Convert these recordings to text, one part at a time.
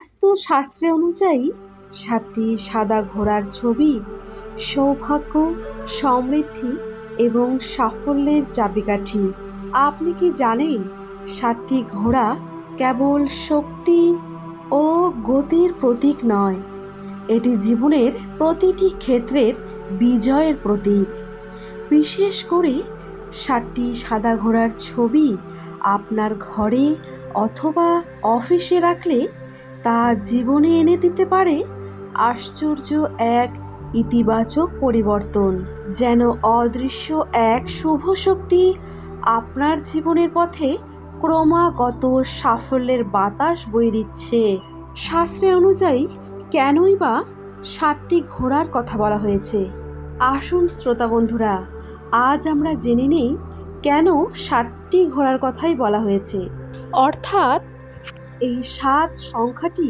বাস্তু শাস্ত্রে অনুযায়ী, সাতটি সাদা ঘোড়ার ছবি সৌভাগ্য, সমৃদ্ধি এবং সাফল্যের চাবিকাঠি। আপনি কি জানেন সাতটি ঘোড়া কেবল শক্তি ও গতির প্রতীক নয়, এটি জীবনের প্রতিটি ক্ষেত্রের বিজয়ের প্রতীক। বিশেষ করে সাতটি সাদা ঘোড়ার ছবি আপনার ঘরে অথবা অফিসে রাখলে তা জীবনে এনে দিতে পারে? আশ্চর্য এক ইতিবাচক পরিবর্তন। যেন অদৃশ্য এক শুভ শক্তি আপনার জীবনের পথে ক্রমাগত সাফল্যের বাতাস বয়ে দিচ্ছে। শাস্ত্রে অনুযায়ী কেনই বা ষাটটি ঘোড়ার কথা বলা হয়েছে। আসুন শ্রোতা বন্ধুরা, আজ আমরা জেনে নেই কেন সাতটি ঘোড়ার কথাই বলা হয়েছে। অর্থাৎ এই সাত সংখ্যাটি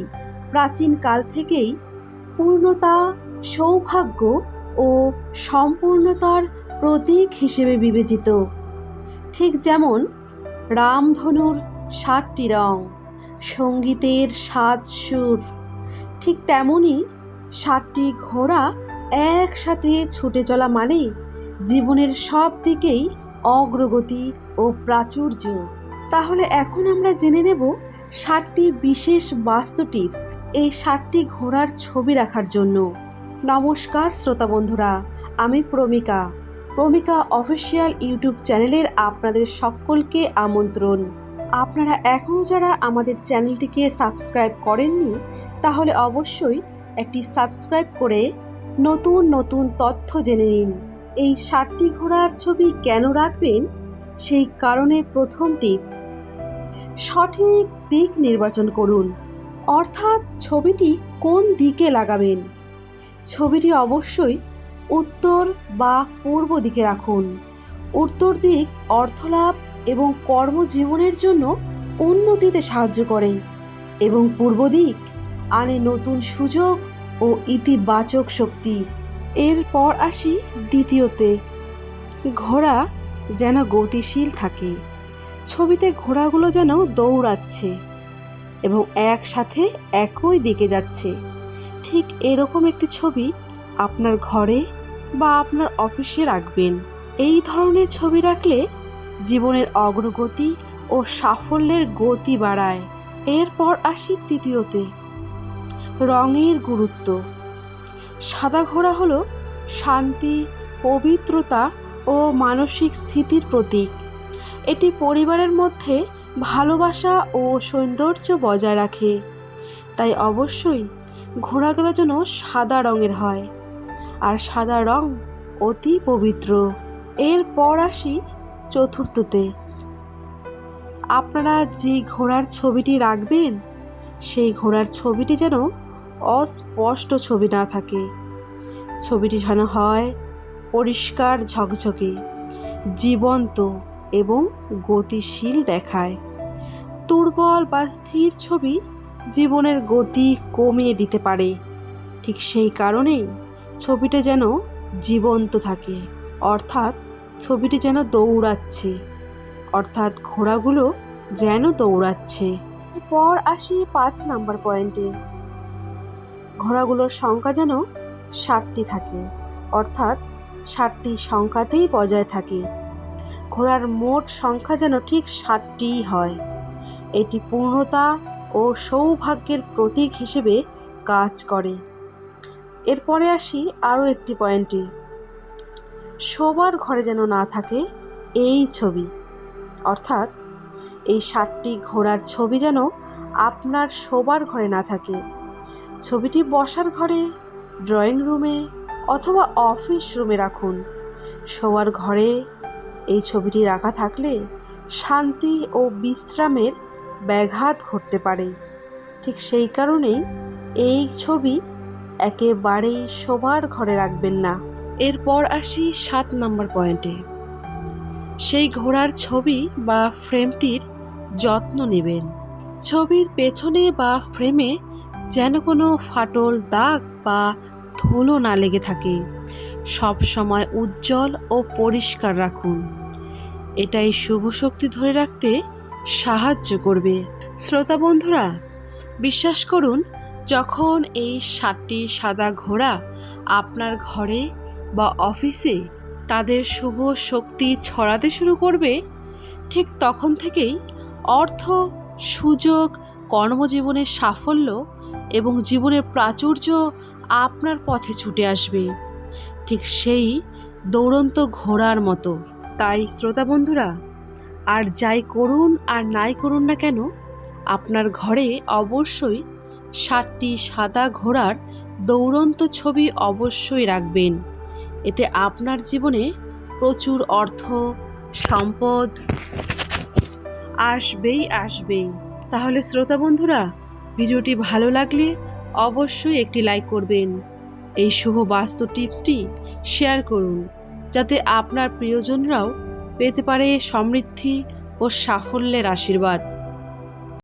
প্রাচীন কাল থেকেই পূর্ণতা, সৌভাগ্য ও সম্পূর্ণতার প্রতীক হিসেবে বিবেচিত। ঠিক যেমন রামধনুর সাতটি রং, সঙ্গীতের সাত সুর, ঠিক তেমনই সাতটি ঘোড়া একসাথে ছুটে চলা মানে জীবনের সব দিকেই অগ্রগতি ও প্রাচুর্য। তাহলে এখন আমরা জেনে নেব ষাটটি বিশেষ বাস্তু টিপস এই ষাটটি ঘোড়ার ছবি রাখার জন্য। নমস্কার, শ্রোতা বন্ধুরা। আমি প্রমিকা। প্রমিকা অফিসিয়াল ইউটিউব চ্যানেলের আপনাদের সকলকে আমন্ত্রণ। আপনারা এখনও যারা আমাদের চ্যানেলটিকে সাবস্ক্রাইব করেননি, তাহলে অবশ্যই একটি সাবস্ক্রাইব করে নতুন নতুন তথ্য জেনে নিন। এই ষাটটি ঘোড়ার ছবি কেন রাখবেন? সেই কারণে প্রথম টিপস। সঠিক দিক নির্বাচন করুন। অর্থাৎ ছবিটি কোন দিকে লাগাবেন? ছবিটি অবশ্যই উত্তর বা পূর্ব দিকে রাখুন। উত্তর দিক অর্থলাভ এবং কর্মজীবনের জন্য উন্নতিতে সাহায্য করে এবং পূর্ব দিক আনে নতুন সুযোগ ও ইতিবাচক শক্তি। এরপর আসি দ্বিতীয়তে। ঘোড়া যেন গতিশীল থাকে। ছবিতে ঘোড়াগুলো যেন দৌড়াচ্ছে এবং একসাথে একই দিকে যাচ্ছে। ঠিক এরকম একটি ছবি আপনার ঘরে বা আপনার অফিসে রাখবেন। এই ধরনের ছবি রাখলে জীবনের অগ্রগতি ও সাফল্যের গতি বাড়ায়। এরপর আসি তৃতীয়তে, রঙের গুরুত্ব। সাদা ঘোড়া হলো শান্তি, পবিত্রতা ও মানসিক স্থিতির প্রতীক। এটি পরিবারের মধ্যে ভালোবাসা ও সৌন্দর্য বজায় রাখে। তাই অবশ্যই ঘোড়াগুলো যেন সাদা রঙের হয় আর সাদা রং অতি পবিত্র। এরপর আসি চতুর্থতে। আপনারা যে ঘোড়ার ছবিটি রাখবেন, সেই ঘোড়ার ছবিটি যেন অস্পষ্ট ছবি না থাকে। ছবিটি যেন হয় পরিষ্কার ঝকঝকে, জীবন্ত। এবং গতিশীল দেখায়। দুর্বল বা স্থির ছবি জীবনের গতি কমিয়ে দিতে পারে। ঠিক সেই কারণেই ছবিটা যেন জীবন্ত থাকে, অর্থাৎ ছবিটি যেন দৌড়াচ্ছে, অর্থাৎ ঘোড়াগুলো যেন দৌড়াচ্ছে। পর আসি পাঁচ নাম্বার পয়েন্টে। ঘোড়াগুলোর সংখ্যা যেন ষাটটি থাকে, অর্থাৎ ষাটটি সংখ্যাতেই বজায় থাকে। ঘোড়ার মোট সংখ্যা যেন ঠিক ষাটটিই হয়। এটি পূর্ণতা ও সৌভাগ্যের প্রতীক হিসেবে কাজ করে। এরপরে আসি আরও একটি পয়েন্টে। শোবার ঘরে যেন না থাকে এই ছবি। অর্থাৎ এই সাতটি ঘোড়ার ছবি যেন আপনার শোবার ঘরে না থাকে। ছবিটি বসার ঘরে, ড্রয়িং রুমে অথবা অফিস রুমে রাখুন। শোয়ার ঘরে এই ছবিটি রাখা থাকলে শান্তি ও বিশ্রামের ব্যাঘাত ঘটতে পারে। ঠিক সেই কারণেই এই ছবি একেবারেই শোবার ঘরে রাখবেন না। এরপর আসি সাত নম্বর পয়েন্টে। সেই ঘোড়ার ছবি বা ফ্রেমটির যত্ন নেবেন। ছবির পেছনে বা ফ্রেমে যেন কোনো ফাটল, দাগ বা ধুলো না লেগে থাকে। সব সময় উজ্জ্বল ও পরিষ্কার রাখুন। এটাই শুভ শক্তি ধরে রাখতে সাহায্য করবে। শ্রোতা বন্ধুরা, বিশ্বাস করুন, যখন এই সাতটি সাদা ঘোড়া আপনার ঘরে বা অফিসে তাদের শুভ শক্তি ছড়াতে শুরু করবে, ঠিক তখন থেকেই অর্থ, সুযোগ, কর্মজীবনের সাফল্য এবং জীবনের প্রাচুর্য আপনার পথে ছুটে আসবে। ঠিক সেই দৌড়ন্ত ঘোড়ার মতো। তাই শ্রোতা বন্ধুরা, আর যাই করুন আর নাই করুন না কেন, আপনার ঘরে অবশ্যই ষাটটি সাদা ঘোড়ার দৌড়ন্ত ছবি অবশ্যই রাখবেন। এতে আপনার জীবনে প্রচুর অর্থ, সম্পদ আসবেই আসবেই। তাহলে শ্রোতা বন্ধুরা, ভিডিওটি ভালো লাগলে অবশ্যই একটি লাইক করবেন। এই শুভ বাস্তু টিপসটি শেয়ার করুন, যাতে আপনার প্রিয়জনরাও পেতে পারে সমৃদ্ধি ও সাফল্যের আশীর্বাদ।